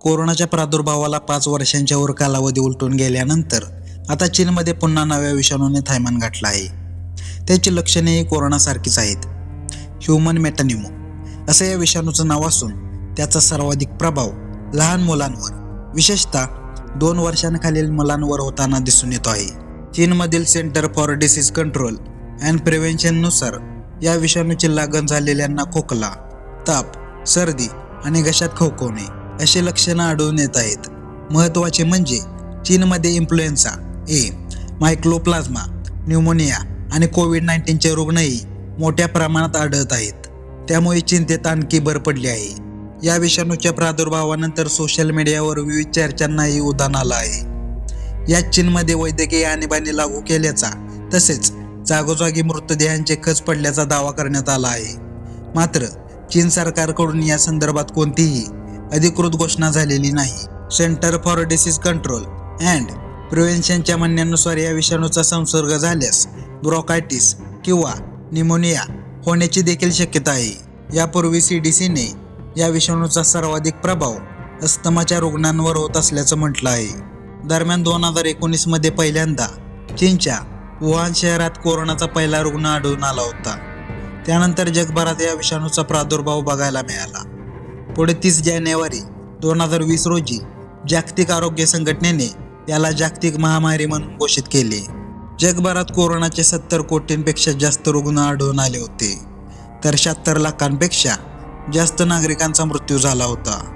कोरोनाच्या प्रादुर्भावाला पाच वर्षांच्या वर कालावधी उलटून गेल्यानंतर आता चीनमध्ये पुन्हा नव्या विषाणूने थैमान गाठला आहे. त्याची लक्षणेही कोरोनासारखीच आहेत. ह्युमन मेटॅनिमो असं या विषाणूचं नाव असून त्याचा सर्वाधिक प्रभाव लहान मुलांवर विशेषतः दोन वर्षांखालील मुलांवर होताना दिसून येतो आहे. चीनमधील centre for disease control and प्रिव्हेन्शननुसार या विषाणूची लागण झालेल्यांना खोकला ताप सर्दी आणि घशात खवखवणे असे लक्षणं आढळून येत आहेत. महत्त्वाचे म्हणजे चीनमध्ये इन्फ्लुएन्झा ए मायक्लोप्लाझ्मा न्यूमोनिया आणि कोविड नाईन्टीनचे रुग्णही मोठ्या प्रमाणात आढळत आहेत. त्यामुळे चिंतेत आणखी भर पडली आहे. या विषाणूच्या प्रादुर्भावानंतर सोशल मीडियावर विविध चर्चांनाही उधाण आलं आहे. या चीनमध्ये वैद्यकीय आणीबाणी लागू केल्याचा तसेच जागोजागी मृतदेहांचे खच पडल्याचा दावा करण्यात आला आहे. मात्र चीन सरकारकडून या संदर्भात कोणतीही अधिकृत घोषणा झालेली नाही. Centre for disease control and प्रिव्हेन्शनच्या म्हणण्यानुसार या विषाणूचा संसर्ग झाल्यास ब्रोकायटिस किंवा निमोनिया होण्याची देखील शक्यता आहे. यापूर्वी सी डी सीने या विषाणूचा सर्वाधिक प्रभाव अस्थमाच्या रुग्णांवर होत असल्याचं म्हटलं आहे. दरम्यान दोन हजार एकोणीसमध्ये पहिल्यांदा चीनच्या वुहान शहरात कोरोनाचा पहिला रुग्ण आढळून आला होता. त्यानंतर जगभरात या विषाणूचा प्रादुर्भाव बघायला मिळाला. पुढे तीस जानेवारी दोन हजार वीस रोजी जागतिक आरोग्य संघटनेने याला जागतिक महामारी म्हणून घोषित केले. जगभरात कोरोनाचे सत्तर कोटींपेक्षा जास्त रुग्ण आढळून आले होते. तर शहात्तर लाखांपेक्षा जास्त नागरिकांचा मृत्यू झाला होता.